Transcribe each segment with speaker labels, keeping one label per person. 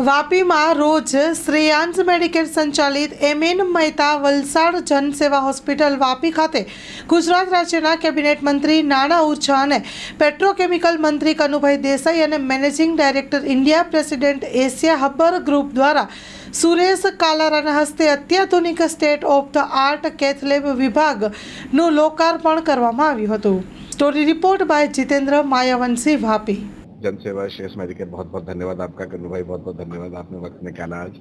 Speaker 1: વાપીમાં રોજ શ્રેયાંશ મેડિકેર સંચાલિત MN Mehta Valsad Janseva hospital Vapi ખાતે ગુજરાત રાજ્યના કેબિનેટ મંત્રી નાણાં ઊર્જા અને પેટ્રોકેમિકલ મંત્રી કનુભાઈ દેસાઈ અને managing director India president Asia Huber group દ્વારા સુરેશ કાલારાના હસ્તે અત્યાધુનિક state of the art cath lab વિભાગનું લોકાર્પણ કરવામાં આવ્યું હતું. Story report by Jitendra Mayavanshi Vapi.
Speaker 2: Jan Seva शेष मेडिकेट बहुत बहुत धन्यवाद आपका, कन्नू भाई, बहुत बहुत धन्यवाद आपने वक्त निकाला आज।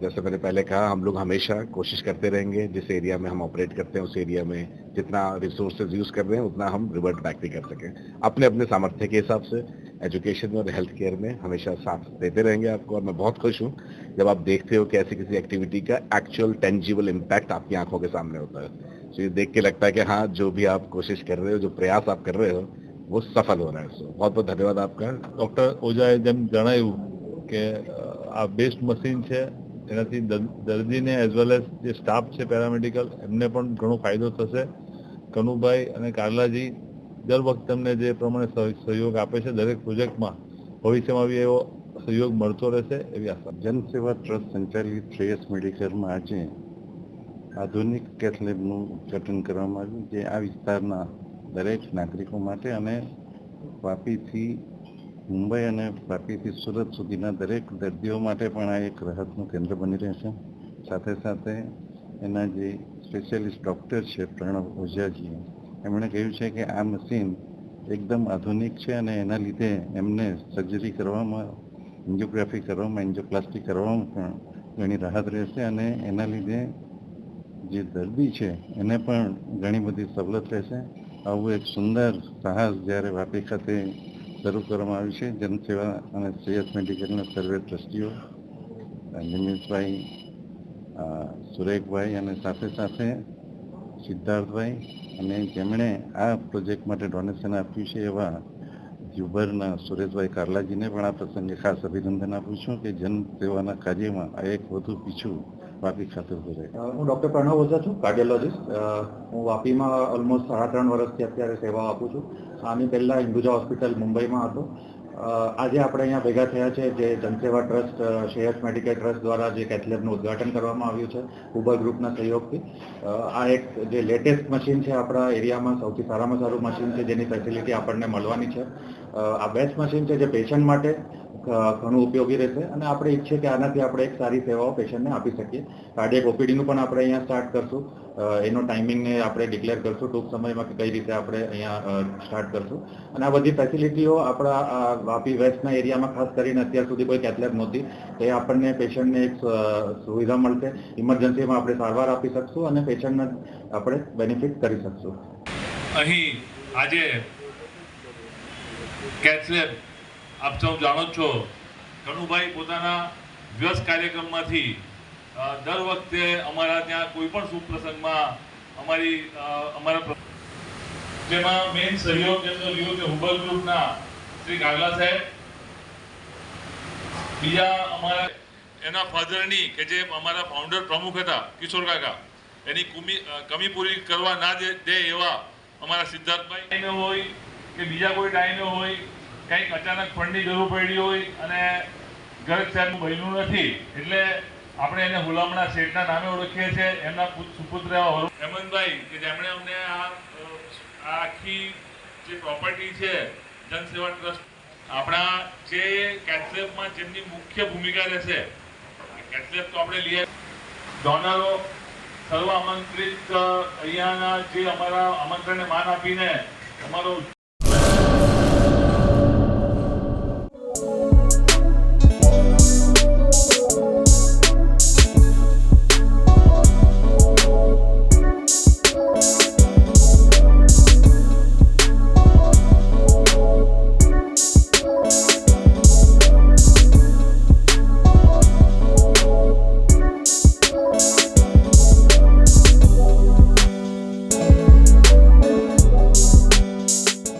Speaker 2: जैसे मैंने पहले कहा, हम लोग हमेशा कोशिश करते रहेंगे, जिस एरिया में हम ऑपरेट करते हैं, उस एरिया में जितना रिसोर्सेज यूज़ कर रहे हैं, उतना हम रिवर्ट बैक भी कर सकें। अपने अपने सामर्थ्य के हिसाब से एजुकेशन में और हेल्थ केयर में हमेशा साथ देते रहेंगे आपको, और मैं बहुत खुश हूँ, जब आप देखते हो कि ऐसी किसी एक्टिविटी का एक्चुअल टेंजिबल इम्पैक्ट आपकी आँखों के सामने होता है। तो ये देख के लगता है कि हाँ जो भी आप कोशिश कर रहे हो, जो प्रयास आप कर रहे हो वो सफल हो रहा है सो बहुत बहुत धन्यवाद आपका
Speaker 3: ડૉક્ટર ઓઝાએ જેમ જણાવ્યું કે અ, આ બેસ્ટ મશીન છે એનાથી દર- દર્દીને એઝ વેલ એઝ જે સ્ટાફ છે પેરામેડિકલ એમને પણ ઘણો ફાયદો થશે કનુભાઈ અને કારલાજી દર વખતે અમને જે પ્રમાણે સહ- સહયોગ આપે છે દરેક પ્રોજેક્ટમાં ભવિષ્યમાં બી એવો સહયોગ મળતો રહેશે એવી આશા
Speaker 4: જન સેવા ટ્રસ્ટ સંચાલિત શ્રેયસ મેડિકેરમાં આજે આધુનિક કેથ લેબનું ઉદ્ઘાટન કરવામાં આવ્યું જે આ વિસ્તારના દરેક નાગરિકો માટે અને વાપીથી મુંબઈ અને વાપીથી સુરત સુધીના દરેક દર્દીઓ માટે પણ આ એક રાહતનું કેન્દ્ર બની રહેશે. સાથે સાથે એના જે સ્પેશિયાલિસ્ટ ડૉક્ટર છે પ્રણવ ઓઝાજી એમણે કહ્યું છે કે આ મશીન એકદમ આધુનિક છે અને એના લીધે એમને સર્જરી કરવામાં, એન્જિયોગ્રાફી કરવામાં, એન્જિયોપ્લાસ્ટી કરવામાં પણ ઘણી રાહત રહેશે અને એના લીધે જે દર્દી છે એને પણ ઘણી બધી સવલત રહેશે. આવું એક સુંદર સાહસ જ્યારે વાપી ખાતે શરૂ કરવામાં આવ્યું છે જનસેવા અને શ્રેયસ મેડિકલના સર્વે ટ્રસ્ટીઓ નિમિષભાઈ અ, સુરેખભાઈ અને સાથે સાથે સિદ્ધાર્થભાઈ અને જેમણે આ પ્રોજેક્ટ માટે ડોનેશન આપ્યું છે એવા યુબરના સુરેશભાઈ કારલાજીને પણ આ પ્રસંગે ખાસ અભિનંદન આપું છું કે જનસેવાના કાર્યમાં આ એક વધુ પીછું વાપી
Speaker 5: અ, હું ડૉક્ટર પ્રણવ ઓઝા છું કાર્ડિયોલોજિસ્ટ. હું વાપીમાં ઓલમોસ્ટ સાડા ત્રણ વર્ષથી અત્યારે સેવા આપું છું. આની પહેલાં હિન્દુજા હોસ્પિટલ મુંબઈમાં હતો. આજે આપણે અહીંયા ભેગા થયા છે જે Janseva trust Shreyas medical trust દ્વારા જે કેથલેબનું ઉદ્ઘાટન કરવામાં આવ્યું છે ઉબર ગ્રુપના સહયોગથી. આ એક જે લેટેસ્ટ મશીન છે આપણા એરિયામાં સૌથી સારામાં સારું મશીન છે જેની ફેસિલિટી આપણને મળવાની છે. આ બેસ્ટ મશીન છે જે પેશન્ટ માટે ઘણું ઉપયોગી રહેશે અને આપણે ઈચ્છીએ કે આનાથી આપણે એક સારી સેવાઓ પેશન્ટને આપી શકીએ. કાર્ડિયક ઓપીડીનું પણ આપણે અહીંયા સ્ટાર્ટ કરશું. એનો ટાઈમિંગને આપણે ડિક્લેર કરશું. ટૂંક સમયમાં કે કઈ રીતે આપણે અહીંયા સ્ટાર્ટ કરશું. અને આ બધી ફેસિલિટીઓ આપણા વાપી વેસ્ટના એરિયામાં ખાસ કરીને અત્યાર સુધી કોઈ કેથલેબ નહોતી, તો એ આપણને પેશન્ટને એક સુવિધા મળશે. ઇમરજન્સીમાં આપણે સારવાર આપી શકશું અને પેશન્ટને આપણે બેનિફિટ કરી શકશું.
Speaker 6: અહીં આજે કેથલેબ આપ સૌ જાણો છો કનુભાઈ પોતાના વ્યસ્ત કાર્યક્રમમાંથી દર વખતે અમારા ત્યાં કોઈ પણ શુભ પ્રસંગમાં અમારી અમારા જેમાં મેઇન સહયોગ જેમનો રહ્યો કે હુબલ ગ્રુપના શ્રી કાગલા સાહેબ. બીજા અમારા એના ફાધરની કે જે અમારા ફાઉન્ડર પ્રમુખ હતા, કિશોર કાકા, એની કુમી કમી પૂરી કરવા ના દે એવા અમારા સિદ્ધાર્થભાઈ. હોય કે બીજા કોઈ ટાઈમે હોય કંઈક અચાનક ફંડની જરૂર પડી હોય અને ગરજ સાહેબનું બન્યું નથી એટલે આપણે એને હુલામણા શેઠના નામે ઓળખીએ છીએ એમના સુપુત્ર એવા હેમંતભાઈ કે જેમણે અમને આ આખી જે પ્રોપર્ટી છે જનસેવા ટ્રસ્ટ આપણા જે કેથલેબમાં જેમની મુખ્ય ભૂમિકા રહેશે કેથલેબ તો આપણે લઈએ. ડોનરો સર્વ આમંત્રિત અહીંયાના જે અમારા આમંત્રણને માન આપીને અમારો